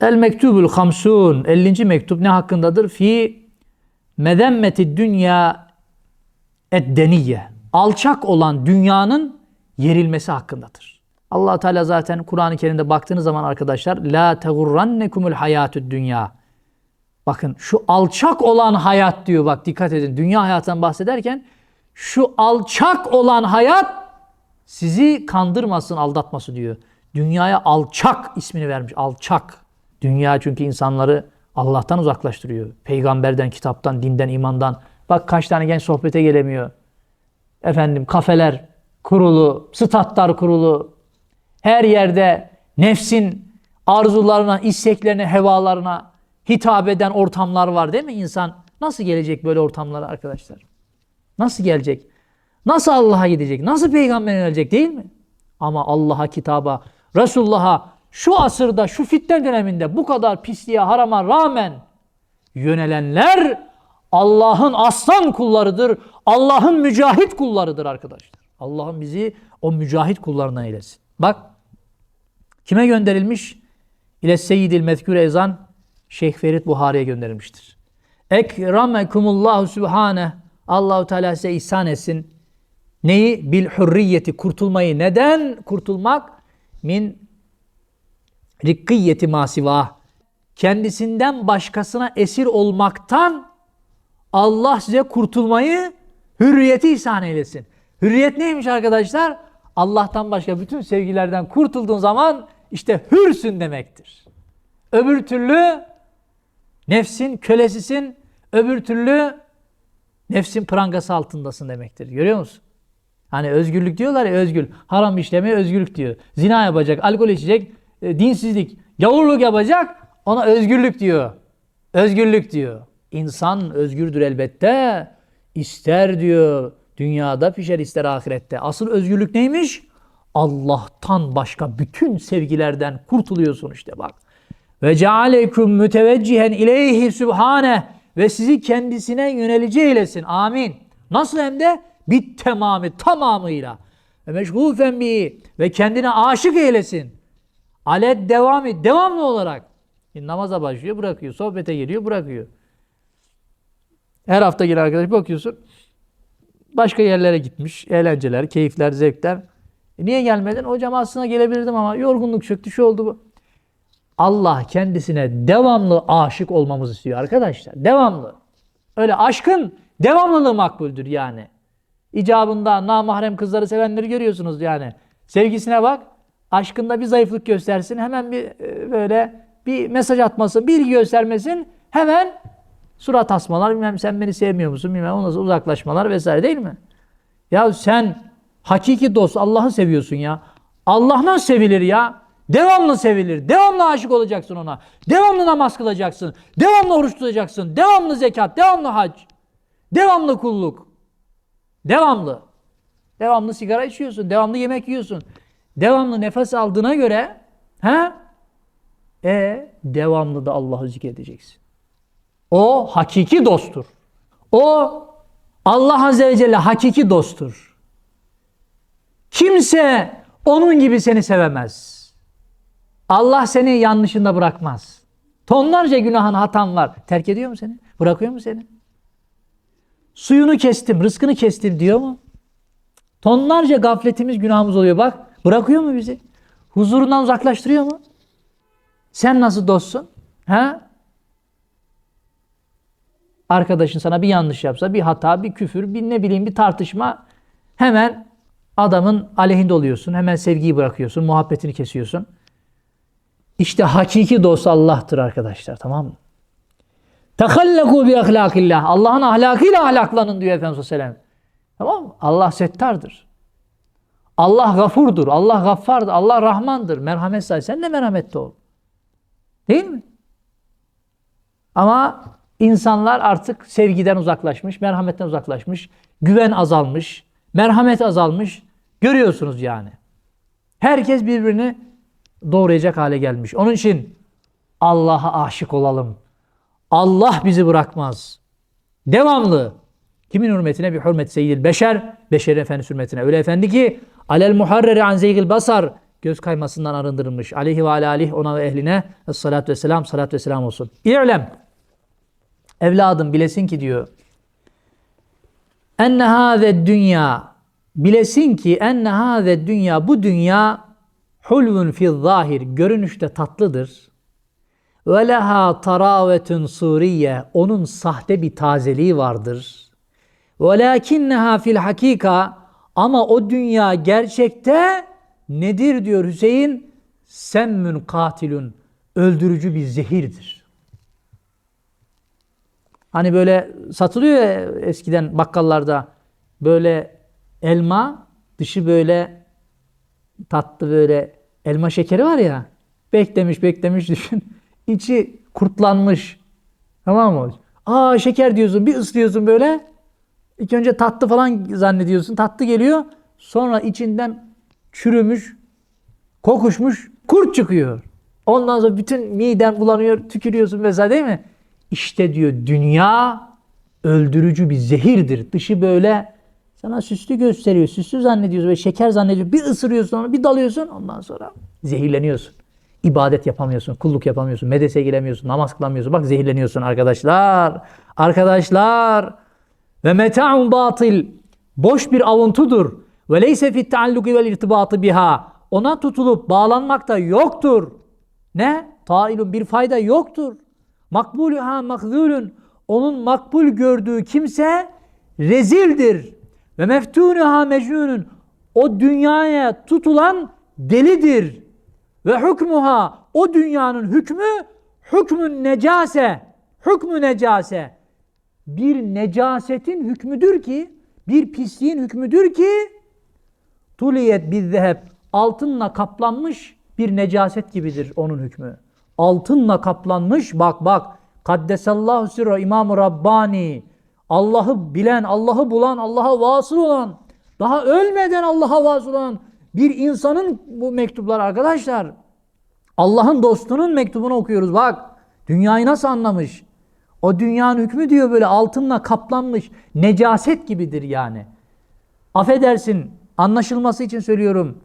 El mektubul hamsun 50. mektup ne hakkındadır? Fi medemmeti dünya eddeniye. Alçak olan dünyanın yerilmesi hakkındadır. allah Teala zaten Kur'an-ı Kerim'de baktığınız zaman arkadaşlar La tegurrannekumul hayatü dünya. Bakın şu alçak olan hayat diyor bak dikkat edin. Dünya hayatından bahsederken şu alçak olan hayat sizi kandırmasın, aldatmasın diyor. Dünyaya alçak ismini vermiş. Alçak. Dünya çünkü insanları Allah'tan uzaklaştırıyor. Peygamberden, kitaptan, dinden, imandan. Bak kaç tane genç sohbete gelemiyor. Efendim kafeler kurulu, statlar kurulu. Her yerde nefsin arzularına, isteklerine, hevalarına hitap eden ortamlar var değil mi insan? Nasıl gelecek böyle ortamlara arkadaşlar? Nasıl gelecek? Nasıl Allah'a gidecek? Nasıl peygambere gelecek değil mi? Ama Allah'a, kitaba, Resulullah'a şu asırda, şu fitne döneminde bu kadar pisliğe, harama rağmen yönelenler Allah'ın aslan kullarıdır. Allah'ın mücahit kullarıdır arkadaşlar. Allah'ın bizi o mücahit kullarından eylesin. Bak kime gönderilmiş? İle seyyidil mezkür ezan Şeyh Ferit Buhari'ye gönderilmiştir. Ekramekumullahu sübhane Allahu Teala size ihsan etsin. Neyi? Bil hürriyeti kurtulmayı. Neden kurtulmak? Min rikkiyeti masiva. Kendisinden başkasına esir olmaktan Allah size kurtulmayı, hürriyeti ihsan eylesin. Hürriyet neymiş arkadaşlar? Allah'tan başka bütün sevgilerden kurtulduğun zaman işte hürsün demektir. Öbür türlü nefsin kölesisin, öbür türlü nefsin prangası altındasın demektir. Görüyor musun? Hani özgürlük diyorlar ya özgür. Haram işlemeye özgürlük diyor. Zina yapacak, alkol içecek, e, dinsizlik, gavurluk yapacak ona özgürlük diyor. Özgürlük diyor. İnsan özgürdür elbette. İster diyor dünyada pişer ister ahirette. Asıl özgürlük neymiş? Allah'tan başka bütün sevgilerden kurtuluyorsun işte bak. Ve cealekum müteveccihen ileyhi sübhane ve sizi kendisine yönelici eylesin. Amin. Nasıl hem de bit tamamı tamamıyla. Ve meşgufen bi ve kendine aşık eylesin. Alet devamı devamlı olarak. Şimdi namaza başlıyor bırakıyor. Sohbete geliyor bırakıyor. Her hafta gelen arkadaş bakıyorsun. Başka yerlere gitmiş. Eğlenceler, keyifler, zevkler. E niye gelmedin? Hocam aslında gelebilirdim ama yorgunluk çöktü, şu oldu bu. Allah kendisine devamlı aşık olmamızı istiyor arkadaşlar. Devamlı. Öyle aşkın devamlılığı makbuldür yani. İcabında namahrem kızları sevenleri görüyorsunuz yani. Sevgisine bak. Aşkında bir zayıflık göstersin. Hemen bir e, böyle bir mesaj atması, bilgi göstermesin. Hemen surat asmalar, bilmem sen beni sevmiyor musun, bilmem ondan sonra uzaklaşmalar vesaire değil mi? Ya sen hakiki dost Allah'ı seviyorsun ya. Allah nasıl sevilir ya? Devamlı sevilir. Devamlı aşık olacaksın ona. Devamlı namaz kılacaksın. Devamlı oruç tutacaksın. Devamlı zekat, devamlı hac. Devamlı kulluk. Devamlı. Devamlı sigara içiyorsun. Devamlı yemek yiyorsun. Devamlı nefes aldığına göre he? E devamlı da Allah'ı zikredeceksin. O hakiki dosttur. O Allah Azze ve Celle hakiki dosttur. Kimse onun gibi seni sevemez. Allah seni yanlışında bırakmaz. Tonlarca günahın hatan var. Terk ediyor mu seni? Bırakıyor mu seni? Suyunu kestim, rızkını kestim diyor mu? Tonlarca gafletimiz, günahımız oluyor bak. Bırakıyor mu bizi? Huzurundan uzaklaştırıyor mu? Sen nasıl dostsun? Ha? Arkadaşın sana bir yanlış yapsa, bir hata, bir küfür, bir ne bileyim bir tartışma hemen adamın aleyhinde oluyorsun. Hemen sevgiyi bırakıyorsun, muhabbetini kesiyorsun. İşte hakiki dost Allah'tır arkadaşlar tamam mı? Tehallaku bi ahlakillah. Allah'ın ahlakıyla ahlaklanın diyor Efendimiz Aleyhisselam. Tamam mı? Allah settardır. Allah gafurdur. Allah gaffardır. Allah rahmandır. Merhamet sahibi. Sen de merhametli ol. Değil mi? Ama insanlar artık sevgiden uzaklaşmış, merhametten uzaklaşmış, güven azalmış, merhamet azalmış. Görüyorsunuz yani. Herkes birbirini doğrayacak hale gelmiş. Onun için Allah'a aşık olalım. Allah bizi bırakmaz. Devamlı. Kimin hürmetine? Bir hürmet seyyidil beşer. Beşer efendi hürmetine. Öyle efendi ki alel muharreri an zeygil basar. göz kaymasından arındırılmış. Aleyhi ve aleyhi ona ve ehline salatu ve selam, salat ve selam olsun. İ'lem. Evladım bilesin ki diyor. Enne hâze dünya. Bilesin ki enne hâze dünya. Bu dünya hulvun fi zahir. Görünüşte tatlıdır. Ve leha taravetun suriye. Onun sahte bir tazeliği vardır. Velakinneha fil hakika. Ama o dünya gerçekte nedir diyor Hüseyin? Semmün katilun. Öldürücü bir zehirdir. Hani böyle satılıyor ya eskiden bakkallarda böyle elma dışı böyle tatlı böyle elma şekeri var ya beklemiş beklemiş düşün içi kurtlanmış tamam mı? Aa şeker diyorsun bir ıslıyorsun böyle ilk önce tatlı falan zannediyorsun tatlı geliyor sonra içinden çürümüş kokuşmuş kurt çıkıyor. Ondan sonra bütün miden bulanıyor tükürüyorsun vesaire değil mi? İşte diyor dünya öldürücü bir zehirdir. Dışı böyle sana süslü gösteriyor. Süslü zannediyorsun ve şeker zannediyorsun. Bir ısırıyorsun onu bir dalıyorsun ondan sonra zehirleniyorsun. İbadet yapamıyorsun, kulluk yapamıyorsun, medrese giremiyorsun, namaz kılamıyorsun. Bak zehirleniyorsun arkadaşlar. Arkadaşlar ve meta'un batil boş bir avuntudur. Ve leyse fit taalluki vel irtibatı biha. Ona tutulup bağlanmakta yoktur. Ne? Tailun bir fayda yoktur. Makbuluha makzulun. Onun makbul gördüğü kimse rezildir. Ve meftunuha mecnunun. O dünyaya tutulan delidir. Ve hükmuha o dünyanın hükmü hükmün necase. Hükmü necase. Bir necasetin hükmüdür ki, bir pisliğin hükmüdür ki tuliyet bizzeheb altınla kaplanmış bir necaset gibidir onun hükmü. Altınla kaplanmış bak bak Kaddesallahu sirra İmam-ı Rabbani Allah'ı bilen, Allah'ı bulan, Allah'a vasıl olan, daha ölmeden Allah'a vasıl olan bir insanın bu mektuplar arkadaşlar. Allah'ın dostunun mektubunu okuyoruz bak. Dünyayı nasıl anlamış? O dünyanın hükmü diyor böyle altınla kaplanmış necaset gibidir yani. Affedersin anlaşılması için söylüyorum.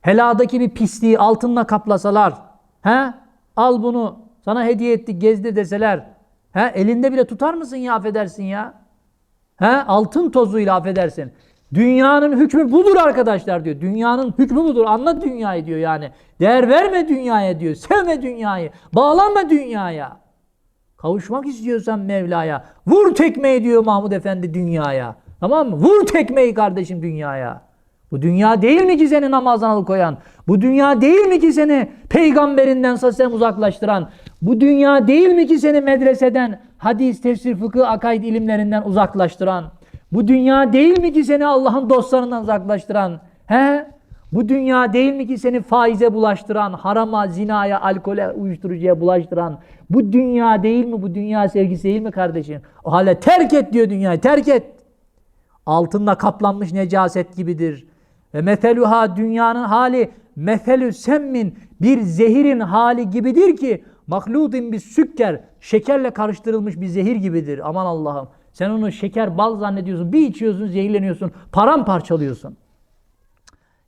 Heladaki bir pisliği altınla kaplasalar, he? Al bunu sana hediye ettik gezdi deseler, he? Elinde bile tutar mısın ya affedersin ya? He? Altın tozuyla affedersin. Dünyanın hükmü budur arkadaşlar diyor. Dünyanın hükmü budur. Anla dünyayı diyor yani. Değer verme dünyaya diyor. Sevme dünyayı. Bağlanma dünyaya. Kavuşmak istiyorsan Mevla'ya. Vur tekmeyi diyor Mahmud Efendi dünyaya. Tamam mı? Vur tekmeyi kardeşim dünyaya. Bu dünya değil mi ki seni namazdan alıkoyan? Bu dünya değil mi ki seni peygamberinden sen uzaklaştıran? Bu dünya değil mi ki seni medreseden, hadis, tefsir, fıkıh, akaid ilimlerinden uzaklaştıran? Bu dünya değil mi ki seni Allah'ın dostlarından uzaklaştıran? He? Bu dünya değil mi ki seni faize bulaştıran, harama, zinaya, alkole, uyuşturucuya bulaştıran? Bu dünya değil mi? Bu dünya sevgisi değil mi kardeşim? O halde terk et diyor dünyayı, terk et. Altınla kaplanmış necaset gibidir. Ve meteluha dünyanın hali metelü semmin bir zehirin hali gibidir ki mahludin bir sükker şekerle karıştırılmış bir zehir gibidir. Aman Allah'ım. Sen onu şeker bal zannediyorsun. Bir içiyorsun zehirleniyorsun. Paramparçalıyorsun.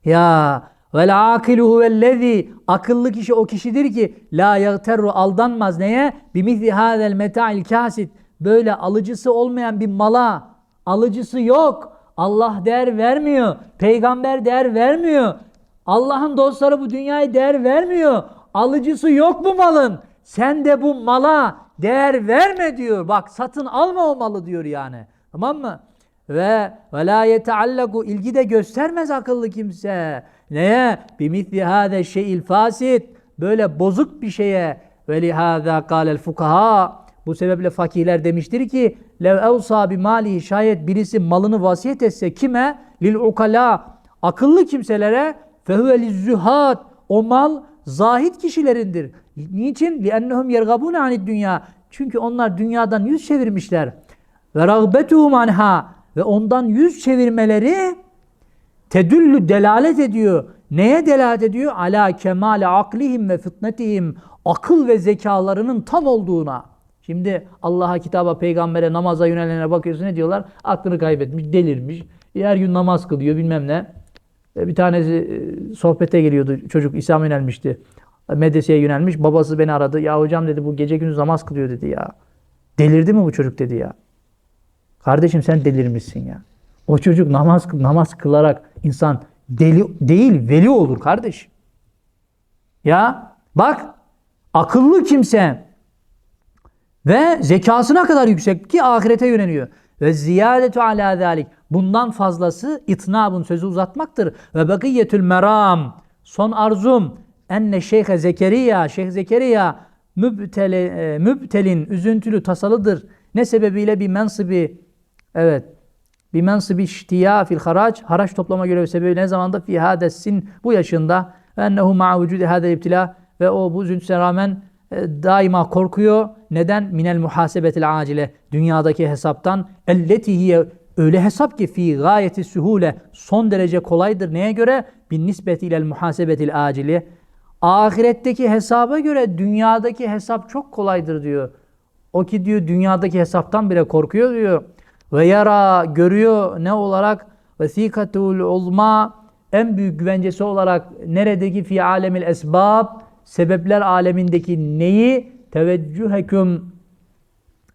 Ya vel akiluhu vellezî akıllı kişi o kişidir ki la yagterru aldanmaz neye? Bimithli hadel meta'il kasit böyle alıcısı olmayan bir mala alıcısı yok. Allah değer vermiyor. Peygamber değer vermiyor. Allah'ın dostları bu dünyaya değer vermiyor. Alıcısı yok bu malın. Sen de bu mala değer verme diyor. Bak satın alma o malı diyor yani. Tamam mı? Ve ve la ilgi de göstermez akıllı kimse. Neye? Bimitli hâze şeyil fasit. Böyle bozuk bir şeye. Ve lihâzâ kâlel fukaha. Bu sebeple fakihler demiştir ki lev evsa bi malihi şayet birisi malını vasiyet etse kime? Lil ukala akıllı kimselere fehuve zühat o mal zahit kişilerindir. Niçin? Li'ennehum yergabune anid dünya. Çünkü onlar dünyadan yüz çevirmişler. Ve rağbetuhum anha ve ondan yüz çevirmeleri tedüllü delalet ediyor. Neye delalet ediyor? Ala kemale aklihim ve fitnetihim. Akıl ve zekalarının tam olduğuna. Şimdi Allah'a, kitaba, peygambere, namaza yönelenlere bakıyorsun ne diyorlar? Aklını kaybetmiş, delirmiş. Her gün namaz kılıyor bilmem ne. E, Bir tanesi e, sohbete geliyordu. Çocuk İslam'a yönelmişti. Medreseye yönelmiş. Babası beni aradı. Ya hocam dedi bu gece gündüz namaz kılıyor dedi ya. Delirdi mi bu çocuk dedi ya. Kardeşim sen delirmişsin ya. O çocuk namaz namaz kılarak insan deli değil veli olur kardeşim. Ya bak akıllı kimse ve zekasına kadar yüksek ki ahirete yöneliyor. Ve ziyadetu ala zalik. Bundan fazlası itnabun sözü uzatmaktır. Ve bakiyetül meram. Son arzum enne şeyhe Zekeriya, Şeyh Zekeriya mübtele, e, mübtelin, üzüntülü, tasalıdır. Ne sebebiyle bir mensibi, evet, bir mensibi iştiya fil haraç, haraç toplama görevi sebebiyle ne zamanda fi hadessin bu yaşında ve ennehu ma'a vücudi hadel ibtila ve o bu üzüntüsüne rağmen e, daima korkuyor. Neden? Minel muhasebetil acile. Dünyadaki hesaptan. Elleti hiye öyle hesap ki fi gayeti sühule son derece kolaydır. Neye göre? Bin nispeti ilel muhasebetil acili. Ahiretteki hesaba göre dünyadaki hesap çok kolaydır diyor. O ki diyor dünyadaki hesaptan bile korkuyor diyor. Ve yara görüyor ne olarak? Vesikatul uzma en büyük güvencesi olarak neredeki fi alemil esbab? Sebepler alemindeki neyi? Teveccüheküm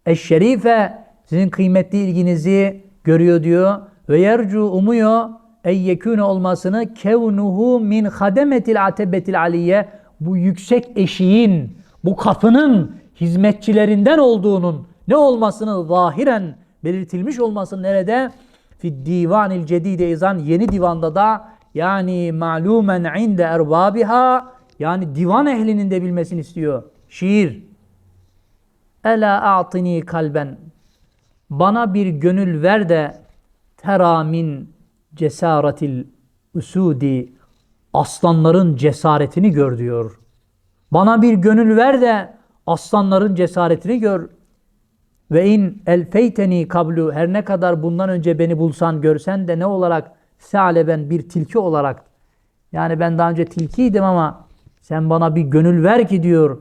eşşerife sizin kıymetli ilginizi görüyor diyor. Ve yercu umuyor ey yekûne olmasını kevnuhu min hademetil atebetil aliye bu yüksek eşiğin bu kapının hizmetçilerinden olduğunun ne olmasını zahiren belirtilmiş olmasını nerede? Fi divanil cedide izan yeni divanda da yani malumen inde erbabiha yani divan ehlinin de bilmesini istiyor. Şiir. Ela a'tini kalben. Bana bir gönül ver de teramin cesaretil usudi aslanların cesaretini gör diyor. Bana bir gönül ver de aslanların cesaretini gör. Ve in elfeyteni kablu her ne kadar bundan önce beni bulsan görsen de ne olarak saleben bir tilki olarak yani ben daha önce tilkiydim ama sen bana bir gönül ver ki diyor.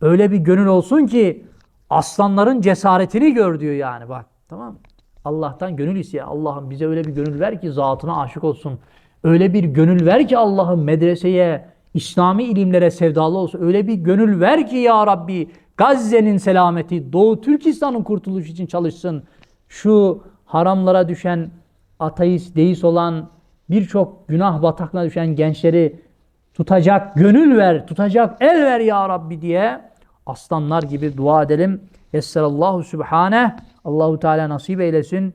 Öyle bir gönül olsun ki aslanların cesaretini gör diyor yani bak. Tamam mı? Allah'tan gönül iste. Allah'ım bize öyle bir gönül ver ki zatına aşık olsun. Öyle bir gönül ver ki Allah'ım medreseye, İslami ilimlere sevdalı olsun. Öyle bir gönül ver ki ya Rabbi Gazze'nin selameti, Doğu Türkistan'ın kurtuluşu için çalışsın. Şu haramlara düşen, ateist, deist olan birçok günah bataklığına düşen gençleri tutacak gönül ver, tutacak el ver ya Rabbi diye aslanlar gibi dua edelim. Yesserallahu Sübhaneh. Allahu Teala nasip eylesin.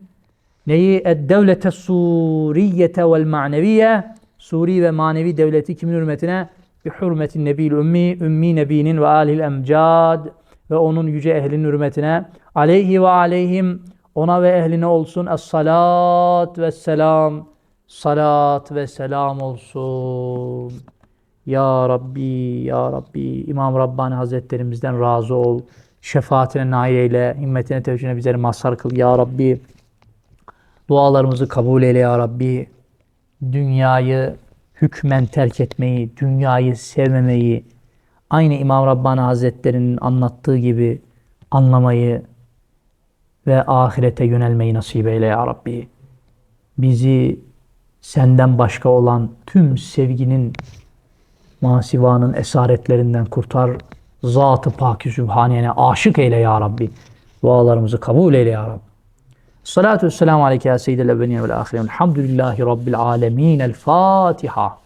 Neyi? Ed-devlete suriyete vel maneviye. Suri ve manevi devleti kimin hürmetine? Bi hürmetin nebil ümmi, ümmi nebinin ve alil emcad ve onun yüce ehlinin hürmetine. Aleyhi ve aleyhim ona ve ehline olsun. Es-salat ve selam. Salat ve selam olsun. Ya Rabbi, Ya Rabbi, İmam Rabbani Hazretlerimizden razı ol. Şefaatine nail eyle, himmetine tevcihine bizleri mazhar kıl. Ya Rabbi, dualarımızı kabul eyle Ya Rabbi. Dünyayı hükmen terk etmeyi, dünyayı sevmemeyi, aynı İmam Rabbani Hazretlerinin anlattığı gibi anlamayı ve ahirete yönelmeyi nasip eyle Ya Rabbi. Bizi senden başka olan tüm sevginin masivanın esaretlerinden kurtar. Zat-ı Sübhaniyene aşık eyle ya Rabbi. Dualarımızı kabul eyle ya Rabbi. الصلاة والسلام عليك يا سيد الأولين والآخرين. الحمد لله رب العالمين. الفاتحة.